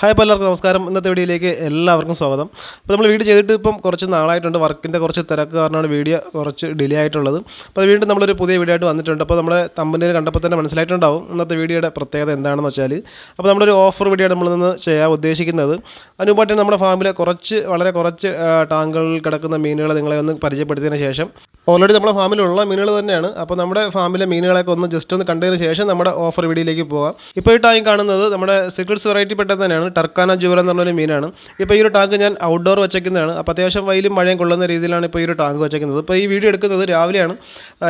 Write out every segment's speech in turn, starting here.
Hi അപ്പോൾ എല്ലാവർക്കും നമസ്കാരം. ഇന്നത്തെ വീഡിയോയിലേക്ക് എല്ലാവർക്കും സ്വാഗതം. അപ്പോൾ നമ്മൾ വീഡിയോ ചെയ്തിട്ട് ഇപ്പം കുറച്ച് നാളായിട്ടുണ്ട്. വർക്കിന്റെ കുറച്ച് തിരക്ക് കാരണമാണ് വീഡിയോ കുറച്ച് ഡിലേ ആയിട്ടുള്ളത്. അപ്പോൾ വീണ്ടും നമ്മളൊരു പുതിയ വീഡിയോ ആയിട്ട് വന്നിട്ടുണ്ട്. അപ്പോൾ നമ്മുടെ തമ്പിന്റെ കണ്ടപ്പോൾ തന്നെ മനസ്സിലായിട്ടുണ്ടാവും ഇന്നത്തെ വീഡിയോയുടെ പ്രത്യേകത എന്താണെന്ന് വെച്ചാൽ. അപ്പോൾ നമ്മളൊരു ഓഫർ വീഡിയോ നമ്മൾ നിന്ന് ചെയ്യാൻ ഉദ്ദേശിക്കുന്നത്. അതിനുപാട്ട് നമ്മുടെ ഫാമിലെ കുറച്ച് വളരെ കുറച്ച് ടാങ്കുകളിൽ കിടക്കുന്ന മീനുകളെ നിങ്ങളെ ഒന്ന് പരിചയപ്പെടുത്തിയതിന് ശേഷം. ഓൾറെഡി നമ്മുടെ ഫാമിലുള്ള മീനുകൾ തന്നെയാണ്. അപ്പോൾ നമ്മുടെ ഫാമിലെ മീനുകളൊക്കെ ഒന്ന് ജസ്റ്റ് ഒന്ന് കണ്ടതിന് ശേഷം നമ്മുടെ ഓഫർ വീഡിയോയിലേക്ക് പോകാം. ഇപ്പോൾ ഈ ടാങ്ക് കാണുന്നത് നമ്മുടെ സിക്രട്സ് വെറൈറ്റി പെട്ടത് തന്നെയാണ്. ടർക്കാന ജൂവൽ എന്ന് പറഞ്ഞൊരു മീനാണ്. ഇപ്പോൾ ഈ ഒരു ടാങ്ക് ഞാൻ ഔട്ട്ഡോർ വെച്ചേക്കുന്നതാണ്. അപ്പോൾ അത്യാവശ്യം വെയിലും മഴയും കൊള്ളുന്ന രീതിയിലാണ് ഇപ്പോൾ ഈ ഒരു ടാങ്ക് വെച്ചേക്കുന്നത്. ഇപ്പോൾ ഈ വീഡിയോ എടുക്കുന്നത് രാവിലെയാണ്.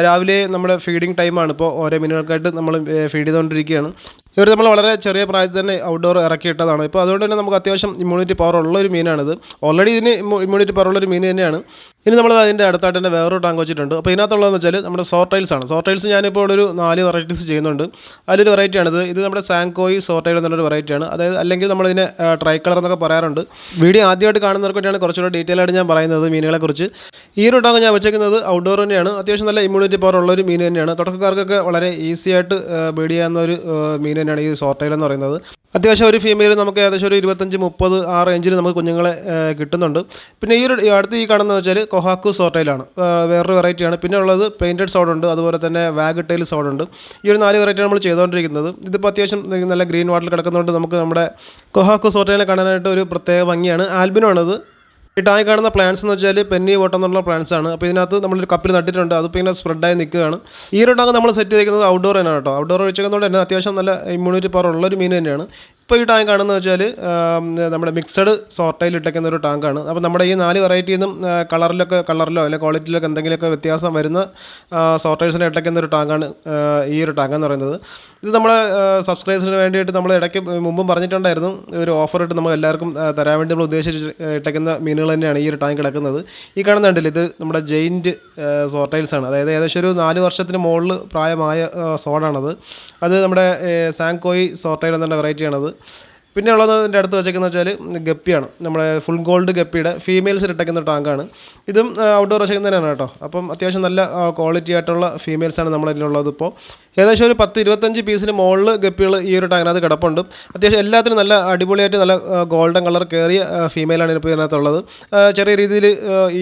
രാവിലെ നമ്മുടെ ഫീഡിങ് ടൈമാണ് ഇപ്പോൾ ഓരോ മീനുകൾക്കായിട്ട് നമ്മൾ ഫീഡ് ചെയ്തുകൊണ്ടിരിക്കുകയാണ്. ഇവർ നമ്മൾ വളരെ ചെറിയ പ്രായത്തിൽ തന്നെ ഔട്ട്ഡോർ ഇറക്കിയിട്ടതാണ് ഇപ്പോൾ അതുകൊണ്ട് തന്നെ നമുക്ക് അത്യാവശ്യം ഇമ്മ്യൂണിറ്റി പവർ ഉള്ള ഒരു മീനാണിത്. ഓൾറെഡി ഇതിന് ഇമ്മ്യൂണിറ്റി പവർ ഉള്ള ഒരു മീൻ തന്നെയാണ്. ഇനി നമ്മൾ അതിന്റെ അടുത്തായിട്ട് തന്നെ വേറൊരു ടാങ്ക് വെച്ചിട്ടുണ്ട്. അപ്പോൾ ഇതിനകത്തുള്ളതെന്ന് വെച്ചാൽ നമ്മുടെ സോർട്ടൈൽസ് ആണ്. സോർട്ടൈൽസ് ഞാനിപ്പോൾ ഒരു നാല് വെറൈറ്റീസ് ചെയ്യുന്നുണ്ട്. അതിലൊരു വെറൈറ്റിയാണിത് ഇത് നമ്മുടെ സാങ്കോയി സോർട്ടൈൽ എന്നൊരു വെറൈറ്റിയാണ് അതായത് അല്ലെങ്കിൽ നമ്മളിതിനെ ട്രൈ കളർ എന്നൊക്കെ പറയാറുണ്ട്. വീഡിയോ ആദ്യമായിട്ട് കാണുന്നവർക്കൊക്കെയാണ് കുറച്ചുകൂടെ ഡീറ്റെയിൽ ആയിട്ട് ഞാൻ പറയുന്നത് മീനുകളെക്കുറിച്ച് ഈ ഒരു ടാങ്ക് ഞാൻ വെച്ചേക്കുന്നത് ഔട്ട്ഡോർ തന്നെയാണ്. അത്യാവശ്യം നല്ല ഇമ്മ്യൂണിറ്റി പവർ ഉള്ള ഒരു മീൻ തന്നെയാണ്. തുടക്കക്കാർക്കൊക്കെ വളരെ ഈസി ആയിട്ട് ബീഡ് ചെയ്യാവുന്ന ഒരു മീൻ തന്നെയാണ് ഈ സോർട്ടൈൽ എന്ന് പറയുന്നത്. അത്യാവശ്യം ഒരു ഫീമെയിൽ നമുക്ക് ഏകദേശം ഒരു ഇരുപത്തഞ്ച് മുപ്പത് ആ റേഞ്ചിൽ നമുക്ക് കുഞ്ഞുങ്ങളെ കിട്ടുന്നുണ്ട്. പിന്നെ ഈ ഒരു അടുത്ത് ഈ കാണുന്നത് വെച്ചാൽ കൊഹാക്കു സോട്ടയിലാണ് വേറൊരു വെറൈറ്റിയാണ് പിന്നെ ഉള്ളത് പെയിന്റഡ് സോഡ് ഉണ്ട് അതുപോലെ തന്നെ വാഗ് ടൈൽ സോഡ് ഉണ്ട്. ഈ ഒരു നാല് വെറൈറ്റിയാണ് നമ്മൾ ചെയ്തുകൊണ്ടിരിക്കുന്നത് ഇതിപ്പോൾ അത്യാവശ്യം നല്ല ഗ്രീൻ വാട്ടറിൽ കിടക്കുന്നതുകൊണ്ട് നമുക്ക് നമ്മുടെ കൊഹാക്കു സോർട്ടൈനെ കാണാനായിട്ട് ഒരു പ്രത്യേക ഭംഗിയാണ്. ആൽബിനാണത് ഈ കാണുന്ന പ്ലാന്റ്സ് എന്ന് വെച്ചാൽ പെന്നി വോട്ടം എന്നുള്ള പ്ലാന്റ്സ് ആണ്. അപ്പോൾ ഇതിനകത്ത് നമ്മളൊരു കപ്പിൽ നട്ടിട്ടുണ്ട്. അതിപ്പോൾ ഇങ്ങനെ സ്പ്രെഡായി നിൽക്കുകയാണ്. ഈ ഒരു ടാങ്ക് നമ്മൾ സെറ്റ് ചെയ്തിരിക്കുന്നത് ഔട്ട്ഡോർ തന്നെയാണ് കേട്ടോ. ഔട്ട്ഡോർ വെച്ചേക്കുന്നതുകൊണ്ട് തന്നെ അത്യാവശ്യം നല്ല ഇമ്മ്യൂണിറ്റി പവർ ഉള്ള ഒരു മീൻ തന്നെയാണ്. ഇപ്പോൾ ഈ ടാങ്ക് ആണെന്ന് വെച്ചാൽ നമ്മുടെ മിക്സഡ് സോർട്ടയിൽ ഇട്ടേക്കുന്ന ഒരു ടാങ്കാണ് അപ്പോൾ നമ്മുടെ ഈ നാല് വെറൈറ്റിയിൽ നിന്നും കളറിലൊക്കെ കളറിലോ അല്ലെങ്കിൽ ക്വാളിറ്റിയിലൊക്കെ എന്തെങ്കിലുമൊക്കെ വ്യത്യാസം വരുന്ന സോർട്ടേഴ്സിനെ ഇട്ടേക്കുന്ന ഒരു ടാങ്കാണ് ഈ ഒരു ടാങ്ക് എന്ന് പറയുന്നത്. ഇത് നമ്മുടെ സബ്സ്ക്രൈബേഴ്സിന് വേണ്ടിയിട്ട് നമ്മൾ ഇടയ്ക്ക് മുമ്പും പറഞ്ഞിട്ടുണ്ടായിരുന്നു ഒരു ഓഫർ ഇട്ട് നമ്മൾ എല്ലാവർക്കും തരാൻ വേണ്ടി നമ്മൾ ഉദ്ദേശിച്ച് ഇട്ടേക്കുന്ന മീനുകൾ തന്നെയാണ് ഈ ഒരു ടാങ്ക് കിടക്കുന്നത് ഈ കാണുന്നുണ്ടല്ലോ ഇത് നമ്മുടെ ജെയിന്റ് സോർട്ടൈൽസ് ആണ്. അതായത് ഏകദേശം ഒരു നാല് വർഷത്തിന് മുകളിൽ പ്രായമായ സോഡാണത് അത് നമ്മുടെ സാങ്കോയി സോർട്ടൈൽ എന്നുള്ള വെറൈറ്റിയാണത് പിന്നെ ഉള്ളത് എന്റെ അടുത്ത് വെച്ചേക്കുന്ന വെച്ചാൽ ഗപ്പിയാണ്. നമ്മുടെ ഫുൾ ഗോൾഡ് ഗപ്പിയുടെ ഫീമെയിൽസിൽ ഇട്ടേക്കുന്ന ടാങ്കാണ്. ഇതും ഔട്ട്ഡോർ വെച്ചേക്കുന്ന തന്നെയാണ് കേട്ടോ. അപ്പം അത്യാവശ്യം നല്ല ക്വാളിറ്റി ആയിട്ടുള്ള ഫീമെയിൽസാണ് നമ്മുടെ ഇതിലുള്ളത് ഇപ്പോൾ ഏകദേശം ഒരു പത്ത് ഇരുപത്തഞ്ച് പീസിന് മുകളിൽ ഗപ്പികൾ ഈ ഒരു ടാങ്കിനകത്ത് കിടപ്പുണ്ട്. അത്യാവശ്യം എല്ലാത്തിനും നല്ല അടിപൊളിയായിട്ട് നല്ല ഗോൾഡൻ കളർ കയറിയ ഫീമെയിലാണ് ഇപ്പോൾ ഇതിനകത്തുള്ളത് ചെറിയ രീതിയിൽ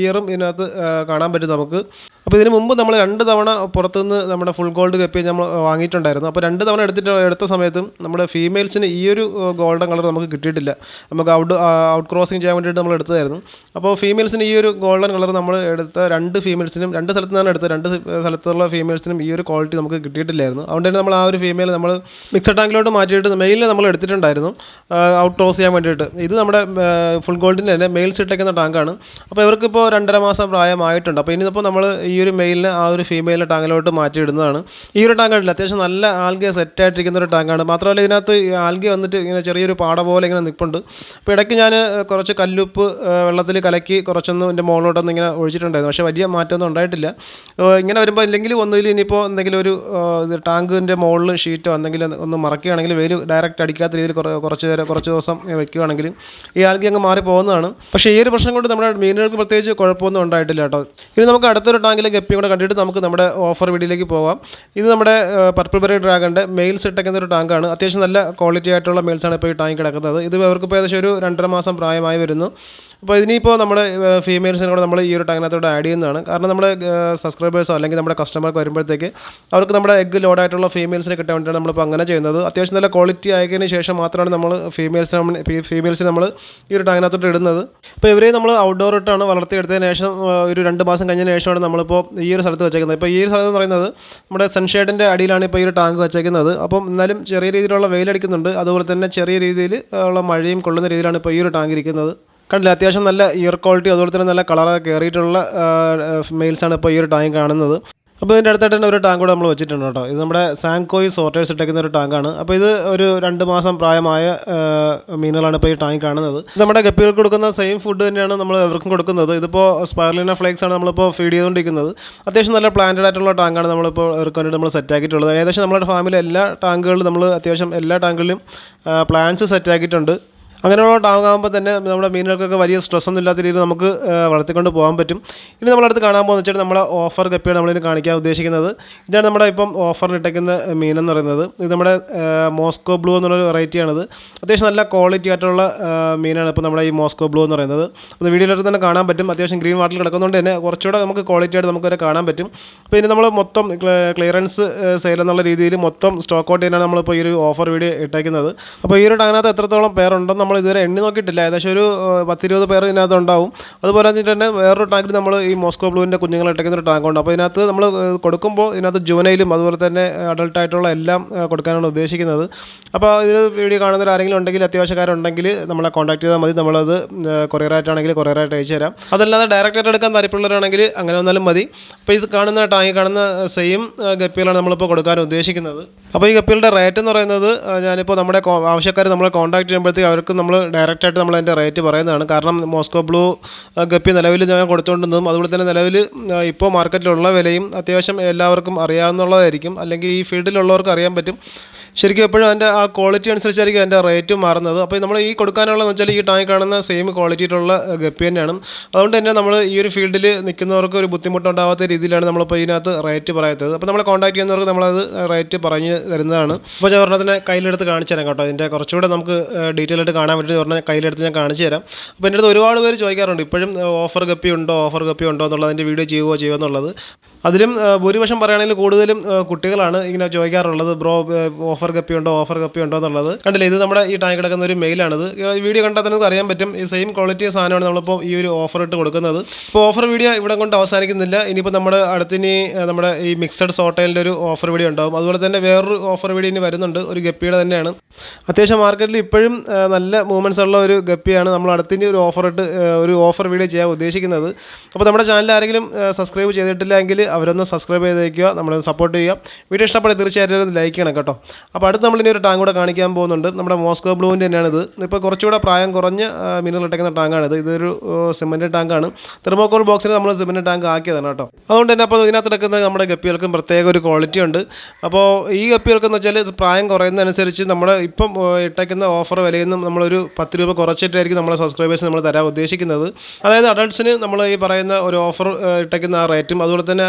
ഇയറും ഇതിനകത്ത് കാണാൻ പറ്റും നമുക്ക്. അപ്പോൾ ഇതിന് മുമ്പ് നമ്മൾ രണ്ട് തവണ പുറത്തുനിന്ന് നമ്മുടെ ഫുൾ ഗോൾഡ് കപ്പി നമ്മൾ വാങ്ങിയിട്ടുണ്ടായിരുന്നു. അപ്പോൾ രണ്ട് തവണ എടുത്തിട്ട് എടുത്ത സമയത്തും നമ്മുടെ ഫീമെയിൽസിന് ഈ ഒരു ഗോൾഡൻ കളർ നമുക്ക് കിട്ടിയിട്ടില്ല. നമുക്ക് ഔട്ട് ഔട്ട് ക്രോസിങ് ചെയ്യാൻ വേണ്ടിയിട്ട് നമ്മൾ എടുത്തതായിരുന്നു. അപ്പോൾ ഫീമെയിൽസിന് ഈ ഒരു ഗോൾഡൻ കളർ നമ്മൾ എടുത്ത രണ്ട് ഫീമെയിൽസിനും രണ്ട് സ്ഥലത്ത് നിന്നാണ് എടുത്തത് രണ്ട് സ്ഥലത്തുള്ള ഫീമെയിൽസിനും ഈ ഒരു ക്വാളിറ്റി നമുക്ക് കിട്ടിയിട്ടില്ലായിരുന്നു. അതുകൊണ്ട് തന്നെ നമ്മൾ ആ ഒരു ഫീമെയിൽ നമ്മൾ മിക്സഡ് ടാങ്കിലോട്ട് മാറ്റിയിട്ട് മെയിലിൽ നമ്മൾ എടുത്തിട്ടുണ്ടായിരുന്നു. ഔട്ട് ക്രോസ് ചെയ്യാൻ വേണ്ടിയിട്ട്. ഇത് നമ്മുടെ ഫുൾ ഗോൾഡിന്റെ തന്നെ മെയിൽസ് ഇട്ടേക്കുന്ന ടാങ്കാണ് അപ്പോൾ ഇവർക്കിപ്പോൾ രണ്ടര മാസം പ്രായമായിട്ടുണ്ട്. അപ്പോൾ ഇനിയിപ്പോൾ നമ്മൾ ഈ ഒരു മെയിലിനെ ആ ഒരു ഫീമെയിലിനെ ടാങ്കിലോട്ട് മാറ്റി ഇടുന്നതാണ് ഈ ഒരു ടാങ്ക് ഉണ്ടല്ലോ അത്യാവശ്യം നല്ല ആൽഗെ സെറ്റായിട്ടിരിക്കുന്ന ഒരു ടാങ്കാണ്. മാത്രമല്ല ഇതിനകത്ത് ആൽഗെ വന്നിട്ട് ഇങ്ങനെ ചെറിയൊരു പാട പോലെ ഇങ്ങനെ നിൽപ്പുണ്ട് അപ്പോൾ ഇടയ്ക്ക് ഞാൻ കുറച്ച് കല്ലുപ്പ് വെള്ളത്തിൽ കലക്കി കുറച്ചൊന്ന് എന്റെ മുകളിലോട്ടൊന്ന് ഇങ്ങനെ ഒഴിച്ചിട്ടുണ്ടായിരുന്നു. പക്ഷേ വലിയ മാറ്റമൊന്നും ഉണ്ടായിട്ടില്ല. ഇങ്ങനെ വരുമ്പോൾ ഇല്ലെങ്കിൽ ഒന്നുമില്ല ഇനിയിപ്പോൾ എന്തെങ്കിലും ഒരു ടാങ്കിന്റെ മുകളിൽ ഷീറ്റോ എന്തെങ്കിലും ഒന്ന് മറക്കുകയാണെങ്കിൽ വെയിൽ ഡയറക്റ്റ് അടിക്കാത്ത രീതിയിൽ കുറ- കുറച്ച് നേരം കുറച്ച് ദിവസം വെക്കുകയാണെങ്കിൽ ഈ ആൽഗി അങ്ങ് മാറി പോകുന്നതാണ് പക്ഷേ ഈ ഒരു പ്രശ്നം കൊണ്ട് നമ്മുടെ മീനുകൾക്ക് പ്രത്യേകിച്ച് കുഴപ്പമൊന്നും ഉണ്ടായിട്ടില്ല കേട്ടോ. ഇനി നമുക്ക് അടുത്തൊരു ടാങ്കിലെ ഗപ്പിയും കൂടെ കണ്ടിട്ട് നമുക്ക് നമ്മുടെ ഓഫർ വീഡിയോയിലേക്ക് പോവാം. ഇത് നമ്മുടെ പർപ്പിൾ ബെറി ഡ്രാഗണിന്റെ മെയിൽസ് ഇട്ടേക്കുന്ന ഒരു ടാങ്കാണ് അത്യാവശ്യം നല്ല ക്വാളിറ്റി ആയിട്ടുള്ള മെയിൽസാണ് ഇപ്പോൾ ഈ ടാങ്ക് കിടക്കുന്നത്. ഇത് അവർക്ക് ഇപ്പോൾ ഏകദേശം ഒരു രണ്ടര മാസം പ്രായമായി വരുന്നു. അപ്പോൾ ഇതിനിപ്പോൾ നമ്മുടെ ഫീമെയിൽസിനെ കൂടെ നമ്മൾ ഈ ഒരു ടാങ്കിനകത്തോടെ ആഡ് ചെയ്യുന്നതാണ്. കാരണം നമ്മുടെ സബ്സ്ക്രൈബേഴ്സോ അല്ലെങ്കിൽ നമ്മുടെ കസ്റ്റമർക്ക് വരുമ്പോഴത്തേക്ക് അവർക്ക് നമ്മുടെ എഗ്ഗ് ലോഡായിട്ടുള്ള ഫീമെയിൽസിനെ കിട്ടാൻ വേണ്ടിയാണ് നമ്മളിപ്പോൾ അങ്ങനെ ചെയ്യുന്നത്. അത്യാവശ്യം നല്ല ക്വാളിറ്റി ആയതിന് ശേഷം മാത്രമാണ് നമ്മൾ ഫീമെയിൽസിനെ നമ്മൾ ഫീമെയിൽസിനെ നമ്മൾ ഈ ഒരു ടാങ്കിനകത്തോട്ട് ഇടുന്നത്. അപ്പോൾ ഇവരെ നമ്മൾ ഔട്ട്ഡോർ ഇട്ടാണ് വളർത്തിയെടുത്തതിന് ശേഷം ഒരു രണ്ട് മാസം കഴിഞ്ഞതിന് ശേഷമാണ് നമ്മളിപ്പോൾ ഈ ഒരു സ്ഥലത്ത് വെച്ചേക്കുന്നത്. ഇപ്പോൾ ഈ ഒരു സ്ഥലം എന്ന് പറയുന്നത് നമ്മുടെ സൺഷെയ്ഡിന്റെ അടിയിലാണ് ഇപ്പോൾ ഈ ഒരു ടാങ്ക് വെച്ചേക്കുന്നത്. അപ്പം എന്നാലും ചെറിയ രീതിയിലുള്ള വെയിലടിക്കുന്നുണ്ട്. അതുപോലെ തന്നെ ചെറിയ രീതിയിൽ ഉള്ള മഴയും കൊള്ളുന്ന രീതിയിലാണ് ഇപ്പോൾ ഈ ഒരു ടാങ്ക് ഇരിക്കുന്നത്. കണ്ടില്ല? അത്യാവശ്യം നല്ല ഇയർ ക്വാളിറ്റി അതുപോലെ തന്നെ നല്ല കളറൊക്കെ കയറിയിട്ടുള്ള മെയിൽസാണ് ഇപ്പോൾ ഈ ഒരു ടാങ്ക് കാണുന്നത്. അപ്പോൾ ഇതിന്റെ അടുത്തായിട്ട് തന്നെ ഒരു ടാങ്ക് കൂടെ നമ്മൾ വെച്ചിട്ടുണ്ട് കേട്ടോ. ഇത് നമ്മുടെ സാങ്കോയി സോർട്ടേഴ്സ് ഇട്ടേക്കുന്ന ഒരു ടാങ്കാണ്. അപ്പോൾ ഇത് ഒരു രണ്ട് മാസം പ്രായമായ മീനുകളാണ് ഇപ്പോൾ ഈ ടാങ്ക് കാണുന്നത്. നമ്മുടെ ഗപ്പികൾക്ക് കൊടുക്കുന്ന സെയിം ഫുഡ് തന്നെയാണ് നമ്മൾ ഇവർക്കും കൊടുക്കുന്നത്. ഇതിപ്പോൾ സ്പൈർലിന ഫ്ലേക്സ് ആണ് നമ്മളിപ്പോൾ ഫീഡ് ചെയ്തുകൊണ്ടിരിക്കുന്നത്. അത്യാവശ്യം നല്ല പ്ലാന്റഡ് ആയിട്ടുള്ള ടാങ്കാണ് നമ്മളിപ്പോൾ ഇവർക്ക് വേണ്ടിയിട്ട് നമ്മൾ സെറ്റ് ആക്കിയിട്ടുള്ളത്. ഏകദേശം നമ്മുടെ ഫാമിലെ എല്ലാ ടാങ്കുകളിലും നമ്മൾ അത്യാവശ്യം എല്ലാ ടാങ്കുകളിലും പ്ലാന്റ്സ് സെറ്റ് ആക്കിയിട്ടുണ്ട്. അങ്ങനെയുള്ള ടാങ്ങാകുമ്പോൾ തന്നെ നമ്മുടെ മീനുകൾക്കൊക്കെ വലിയ സ്ട്രെസ് ഒന്നും ഇല്ലാത്ത രീതിയിൽ നമുക്ക് വളർത്തിക്കൊണ്ട് പോകാൻ പറ്റും. ഇനി നമ്മളടുത്ത് കാണാൻ പോകുന്ന വെച്ചാൽ നമ്മുടെ ഓഫർ കപ്പിയാണ് നമ്മളിന് കാണിക്കാൻ ഉദ്ദേശിക്കുന്നത്. ഇതാണ് നമ്മുടെ ഇപ്പം ഇട്ടേക്കുന്ന എന്ന് പറയുന്നത്. ഇത് നമ്മുടെ മോസ്കോ ബ്ലൂ എന്നുള്ള വെറൈറ്റിയാണിത് അത്യാവശ്യം നല്ല ക്വാളിറ്റി ആയിട്ടുള്ള മീനാണ് ഇപ്പോൾ നമ്മുടെ ഈ മോസ്കോ ബ്ലൂ എന്ന് പറയുന്നത്. അപ്പോൾ വീഡിയോയിലൊക്കെ തന്നെ കാണാൻ പറ്റും. അത്യാവശ്യം ഗ്രീൻ വാട്ടറിൽ കിടക്കുന്നതുകൊണ്ട് തന്നെ കുറച്ചുകൂടെ നമുക്ക് ക്വാളിറ്റി ആയിട്ട് നമുക്ക് വരെ കാണാൻ പറ്റും. അപ്പോൾ ഇനി നമ്മൾ മൊത്തം ക്ലിയറൻസ് സെയിൽ എന്നുള്ള രീതിയിൽ മൊത്തം സ്റ്റോക്ക് ഔട്ട് ചെയ്യാനാണ് നമ്മളിപ്പോൾ ഈ ഒരു ഓഫർ വീഡിയോ ഇട്ടേക്കുന്നത്. അപ്പോൾ ഈ ഒരു ടാങ്ങിനകത്ത് എത്രത്തോളം പേരുണ്ടെന്ന് നമ്മൾ ഇതുവരെ എണ്ണി നോക്കിയിട്ടില്ല. ഏകദേശം ഒരു പത്തിരുപത് പേർ ഇതിനകത്ത് ഉണ്ടാവും. അതുപോലെ തന്നെ വേറൊരു ടാങ്കിൽ നമ്മൾ ഈ മോസ്കോ ബ്ലൂവിന്റെ കുഞ്ഞുങ്ങളെ ഇട്ടേക്കുന്ന ഒരു ടാങ്ക് ഉണ്ട്. അപ്പോൾ ഇതിനകത്ത് നമ്മൾ കൊടുക്കുമ്പോൾ ഇതിനകത്ത് ജുവനയിലും അതുപോലെ തന്നെ അഡൾട്ട് ആയിട്ടുള്ള എല്ലാം കൊടുക്കാനാണ് ഉദ്ദേശിക്കുന്നത്. അപ്പോൾ ഇത് വീഡിയോ കാണുന്നവർ ആരെങ്കിലും ഉണ്ടെങ്കിൽ അത്യാവശ്യക്കാരുണ്ടെങ്കിൽ നമ്മളെ കോൺടാക്ട് ചെയ്താൽ മതി. നമ്മളത് കൊറിയറായിട്ടാണെങ്കിൽ കൊറിയറായിട്ട് അയച്ചു തരാം. അതല്ലാതെ ഡയറക്റ്റായിട്ട് എടുക്കാൻ താല്പര്യമുള്ളവരാണെങ്കിൽ അങ്ങനെ വന്നാലും മതി. അപ്പോൾ ഇത് കാണുന്ന ടാങ്കി കാണുന്ന സെയിം ഗപ്പികളാണ് നമ്മളിപ്പോൾ കൊടുക്കാൻ ഉദ്ദേശിക്കുന്നത്. അപ്പോൾ ഈ ഗപ്പികളുടെ റേറ്റ് എന്ന് പറയുന്നത് ഞാനിപ്പോൾ നമ്മുടെ ആവശ്യക്കാർ നമ്മളെ കോൺടാക്ട് ചെയ്യുമ്പോഴത്തേക്ക് അവർക്ക് നമ്മൾ ഡയറക്റ്റ് ആയിട്ട് നമ്മൾ അതിന്റെ റേറ്റ് പറയുന്നതാണ്. കാരണം മോസ്കോ ബ്ലൂ ഗപ്പി നിലവിൽ ഞാൻ കൊടുത്തുകൊണ്ടിരുന്നതും അതുപോലെ തന്നെ നിലവിൽ ഇപ്പോൾ മാർക്കറ്റിലുള്ള വിലയും അത്യാവശ്യം എല്ലാവർക്കും അറിയാവുന്നതായിരിക്കും അല്ലെങ്കിൽ ഈ ഫീൽഡിലുള്ളവർക്ക് അറിയാൻ പറ്റും. ശരിക്കും എപ്പോഴും അതിന്റെ ആ ക്വാളിറ്റി അനുസരിച്ചായിരിക്കും അതിന്റെ റേറ്റ് മാറുന്നത്. അപ്പോൾ നമ്മൾ ഈ കൊടുക്കാനുള്ളതെന്ന് വെച്ചാൽ ഈ ടാങ്ക് കാണുന്ന സെയിം ക്വാളിറ്റിയിലുള്ള ഗപ്പി തന്നെയാണ്. അതുകൊണ്ട് തന്നെ നമ്മൾ ഈ ഒരു ഫീൽഡിൽ നിൽക്കുന്നവർക്ക് ഒരു ബുദ്ധിമുട്ടുണ്ടാവാത്ത രീതിയിലാണ് നമ്മളിപ്പോൾ ഇതിനകത്ത് റേറ്റ് പറയാത്തത് അപ്പോൾ നമ്മൾ കോൺടാക്ട് ചെയ്യുന്നവർക്ക് നമ്മളത് റേറ്റ് പറഞ്ഞ് തരുന്നതാണ്. അപ്പോൾ ഞാൻ പറഞ്ഞതിനെ കയ്യിലെടുത്ത് കാണിച്ചു തരാം കേട്ടോ. അതിന്റെ കുറച്ചുകൂടെ നമുക്ക് ഡീറ്റെയിൽ ആയിട്ട് കാണാൻ വേണ്ടി പറഞ്ഞാൽ കയ്യിലെടുത്ത് ഞാൻ കാണിച്ചു തരാം. അപ്പോൾ എന്റെ അടുത്ത് ഒരുപാട് പേര് ചോദിക്കാറുണ്ട്. ഇപ്പോഴും ഓഫർ ഗപ്പി ഉണ്ടോ ഓഫർ ഗപ്പി ഉണ്ടോ എന്നുള്ളത് അതിന്റെ വീഡിയോ ചെയ്യുമോ ചെയ്യുമോ എന്നുള്ളത്. അതിലും ഭൂരിപക്ഷം പറയുകയാണെങ്കിൽ കൂടുതലും കുട്ടികളാണ് ഇങ്ങനെ ചോദിക്കാറുള്ളത് ബ്രോ ഓഫർ കപ്പി ഉണ്ടോ ഓഫർ കപ്പി ഉണ്ടോ എന്നുള്ളത്. കണ്ടില്ലേ ഇത് നമ്മുടെ ഈ ടാങ്ക് കിടക്കുന്ന ഒരു മെയിലാണിത്. വീഡിയോ കണ്ടാൽ തന്നെ അറിയാൻ പറ്റും ഈ സെയിം ക്വാളിറ്റി സാധനമാണ് നമ്മളിപ്പോൾ ഈ ഒരു ഓഫർ ഇട്ട് കൊടുക്കുന്നത്. ഇപ്പോൾ ഓഫർ വീഡിയോ ഇവിടെ കൊണ്ട് അവസാനിക്കുന്നില്ല. ഇനിയിപ്പോൾ നമ്മുടെ അടുത്തിനി നമ്മുടെ ഈ മിക്സഡ് സോട്ടയിലിന്റെ ഒരു ഓഫർ വീഡിയോ ഉണ്ടാവും. അതുപോലെ തന്നെ വേറൊരു ഓഫർ വീഡിയോ ഇനി വരുന്നുണ്ട് ഒരു ഗപ്പിയുടെ തന്നെയാണ്. അത്യാവശ്യം മാർക്കറ്റിൽ ഇപ്പോഴും നല്ല മൂവ്മെന്റ്സ് ഉള്ള ഒരു ഗപ്പിയാണ് നമ്മൾ അടുത്തിനി ഒരു ഓഫർ ഇട്ട് ഒരു ഓഫർ വീഡിയോ ചെയ്യാൻ ഉദ്ദേശിക്കുന്നത്. അപ്പോൾ നമ്മുടെ ചാനൽ ആരെങ്കിലും സബ്സ്ക്രൈബ് ചെയ്തിട്ടില്ല എങ്കിൽ അവരൊന്ന് സബ്സ്ക്രൈബ് ചെയ്തേക്കുക നമ്മളെ സപ്പോർട്ട് ചെയ്യുക. വീഡിയോ ഇഷ്ടപ്പെട്ട് തീർച്ചയായിട്ടും ലൈക്ക് ചെയ്യണം കേട്ടോ. അപ്പോൾ അടുത്ത് നമ്മളിനി ഒരു ടാങ്ക് കൂടെ കാണിക്കാൻ പോകുന്നുണ്ട്. നമ്മുടെ മോസ്കോ ബ്ലൂവിന്റെ തന്നെയാണിത് ഇപ്പോൾ കുറച്ചുകൂടെ പ്രായം കുറഞ്ഞ് മിനറൽ ഇട്ടേക്കുന്ന ടാങ്കാണിത് ഇതൊരു സിമന്റ് ടാങ്കാണ് തെർമോക്കോൾ ബോക്സിന് നമ്മൾ സിമന്റ് ടാങ്ക് ആക്കിയതാണ് കേട്ടോ. അതുകൊണ്ട് തന്നെ അപ്പോൾ ഇതിനകത്ത് എടുക്കുന്ന നമ്മുടെ ഗപ്പികൾക്കും പ്രത്യേക ഒരു ക്വാളിറ്റി ഉണ്ട്. അപ്പോൾ ഈ ഗപ്പികൾക്ക് ഗപ്പികൾക്കെന്ന് വെച്ചാൽ പ്രായം കുറയുന്നതനുസരിച്ച് നമ്മുടെ ഇപ്പം ഇട്ടേക്കുന്ന ഓഫർ വിലയിൽ നിന്നും നമ്മളൊരു പത്ത് രൂപ കുറച്ചിട്ടായിരിക്കും നമ്മളെ സബ്സ്ക്രൈബേഴ്സ് നമ്മൾ തരാൻ ഉദ്ദേശിക്കുന്നത്. അതായത് അഡൾട്ട്സിന് നമ്മൾ ഈ പറയുന്ന ഒരു ഓഫർ ഇട്ടേക്കുന്ന ആ റേറ്റും അതുപോലെ തന്നെ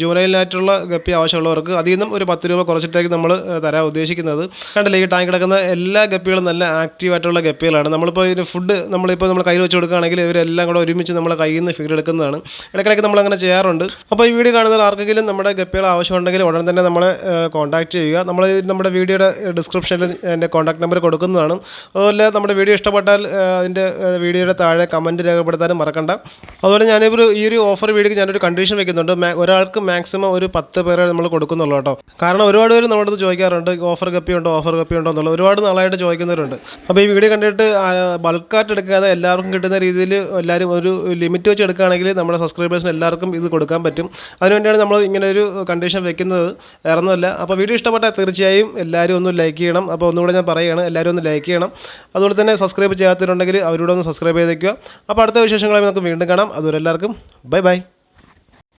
ജൂനൈലിനായിട്ടുള്ള ഗപ്പി ആവശ്യമുള്ളവർക്ക് അതിൽ നിന്നും ഒരു പത്ത് രൂപ കുറച്ചിട്ടേക്ക് നമ്മൾ തരാൻ ഉദ്ദേശിക്കുന്നത്. കണ്ടില്ലേ ഈ ടാങ്ക് കിടക്കുന്ന എല്ലാ ഗപ്പികളും നല്ല ആക്റ്റീവായിട്ടുള്ള ഗപ്പികളാണ്. നമ്മളിപ്പോൾ ഇതിന് ഫുഡ് നമ്മളിപ്പോൾ നമ്മൾ കയ്യിൽ വെച്ച് കൊടുക്കുകയാണെങ്കിൽ ഇവരെല്ലാം കൂടെ ഒരുമിച്ച് നമ്മളെ കയ്യിൽ നിന്ന് ഫീഡ് എടുക്കുന്നതാണ്. ഇടയ്ക്കിടയ്ക്ക് നമ്മൾ അങ്ങനെ ചെയ്യാറുണ്ട്. അപ്പോൾ ഈ വീഡിയോ കാണുന്ന ആർക്കെങ്കിലും നമ്മുടെ ഗപ്പികൾ ആവശ്യമുണ്ടെങ്കിൽ ഉടൻ തന്നെ നമ്മളെ കോൺടാക്ട് ചെയ്യുക. നമ്മൾ നമ്മുടെ വീഡിയോയുടെ ഡിസ്ക്രിപ്ഷനിൽ എന്റെ കോൺടാക്ട് നമ്പർ കൊടുക്കുന്നതാണ്. അതുപോലെ നമ്മുടെ വീഡിയോ ഇഷ്ടപ്പെട്ടാൽ അതിന്റെ വീഡിയോയുടെ താഴെ കമന്റ് രേഖപ്പെടുത്താനും മറക്കണ്ട. അതുപോലെ ഞാനിപ്പോൾ ഈ ഒരു ഓഫർ വീഡിയോക്ക് ഞാനൊരു കണ്ടീഷൻ വെക്കുന്നുണ്ട്. ഒരാൾക്ക് മാക്സിമം ഒരു പത്ത് പേരെ നമ്മൾ കൊടുക്കുന്നുള്ളൂ കേട്ടോ. കാരണം ഒരുപാട് പേര് നമ്മുടെ അടുത്ത് ചോദിക്കാറുണ്ട് ഓഫർ കപ്പി ഉണ്ടോ ഓഫർ കപ്പി ഉണ്ടോ എന്നുള്ളത്. ഒരുപാട് നാളായിട്ട് ചോദിക്കുന്നവരുണ്ട്. അപ്പോൾ ഈ വീഡിയോ കണ്ടിട്ട് ബൾക്കായിട്ട് എടുക്കാതെ എല്ലാവർക്കും കിട്ടുന്ന രീതിയിൽ എല്ലാവരും ഒരു ലിമിറ്റ് വെച്ച് എടുക്കുകയാണെങ്കിൽ നമ്മുടെ സബ്സ്ക്രൈബേഴ്സിന് എല്ലാവർക്കും ഇത് കൊടുക്കാൻ പറ്റും. അതിനുവേണ്ടിയാണ് നമ്മൾ ഇങ്ങനെ ഒരു കണ്ടീഷൻ വെക്കുന്നത്. വേറെ ഒന്നുമല്ല അപ്പോൾ വീഡിയോ ഇഷ്ടപ്പെട്ടാൽ തീർച്ചയായും എല്ലാവരും ഒന്ന് ലൈക്ക് ചെയ്യണം. അപ്പോൾ ഒന്നുകൂടെ ഞാൻ പറയുകയാണ് എല്ലാവരും ഒന്ന് ലൈക്ക് ചെയ്യണം. അതുപോലെ തന്നെ സബ്സ്ക്രൈബ് ചെയ്യാത്തവരുണ്ടെങ്കിൽ അവരോട് ഒന്ന് സബ്സ്ക്രൈബ് ചെയ്തേക്കുക. അപ്പോൾ അടുത്ത വിശേഷങ്ങളായി നമുക്ക് വീണ്ടും കാണാം. അതുവരെ എല്ലാവർക്കും ബൈ ബൈ